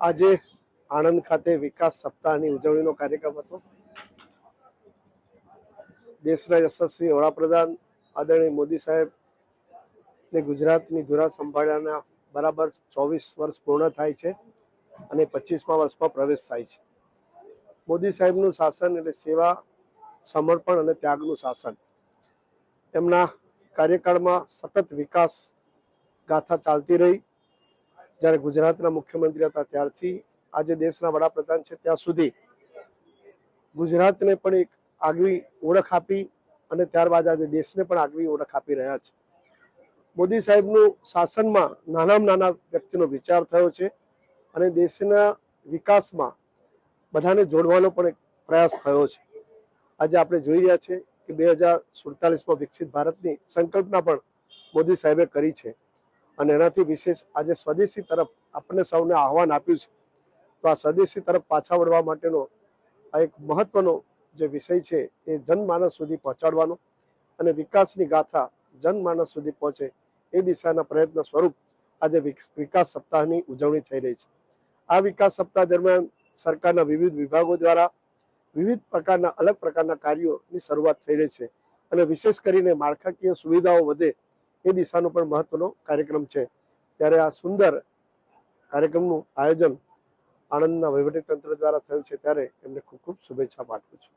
આજે આણંદ ખાતે વિકાસ સપ્તાહની ઉજવણીનો કાર્યક્રમ હતો. દેશના યશસ્વી વડાપ્રધાન આદરણીય મોદી સાહેબ ને ગુજરાતની ધુરા સંભાળ્યાના બરાબર ચોવીસ વર્ષ પૂર્ણ થાય છે અને પચીસમા વર્ષમાં પ્રવેશ થાય છે. મોદી સાહેબનું શાસન એટલે સેવા, સમર્પણ અને ત્યાગનું શાસન. એમના કાર્યકાળમાં સતત વિકાસ ગાથા ચાલતી રહી. જ્યારે ગુજરાતના મુખ્યમંત્રી હતા ત્યારથી આજે દેશના વડાપ્રધાન છે ત્યાં સુધી ગુજરાતને પણ એક આગવી ઓળખ આપી અને ત્યારબાદ આજે દેશને પણ આગવી ઓળખ આપી રહ્યા છે. મોદી સાહેબનું શાસનમાં નાનામાં નાના વ્યક્તિનો વિચાર થયો છે અને દેશના વિકાસમાં બધાને જોડવાનો પણ એક પ્રયાસ થયો છે. આજે આપણે જોઈ રહ્યા છે કે બે હજાર સુડતાલીસમાં વિકસિત ભારતની સંકલ્પના પણ મોદી સાહેબે કરી છે. અને એનાથી વિશેષ આજે સ્વદેશી તરફ આપણને સૌને આહવાન આપ્યું છે. તો આ સ્વદેશી તરફ પાછા વળવા માટેનો આ એક મહત્વનો જે વિષય છે એ જનમાનસ સુધી પહોંચાડવાનો અને વિકાસની ગાથા જનમાનસ સુધી પહોંચે એ દિશાના પ્રયત્ન સ્વરૂપ આજે વિક- વિકાસ સપ્તાહની ઉજવણી થઈ રહી છે. આ વિકાસ સપ્તાહ દરમિયાન સરકારના વિવિધ વિભાગો દ્વારા વિવિધ પ્રકારના, અલગ પ્રકારના કાર્યોની શરૂઆત થઈ રહી છે અને વિશેષ કરીને માળખાકીય સુવિધાઓ વધે એ દિશાનો પણ મહત્વનો કાર્યક્રમ છે. ત્યારે આ સુંદર કાર્યક્રમનું આયોજન આણંદના વહીવટીતંત્ર દ્વારા થયું છે. ત્યારે એમને ખૂબ ખૂબ શુભેચ્છા પાઠવું છું.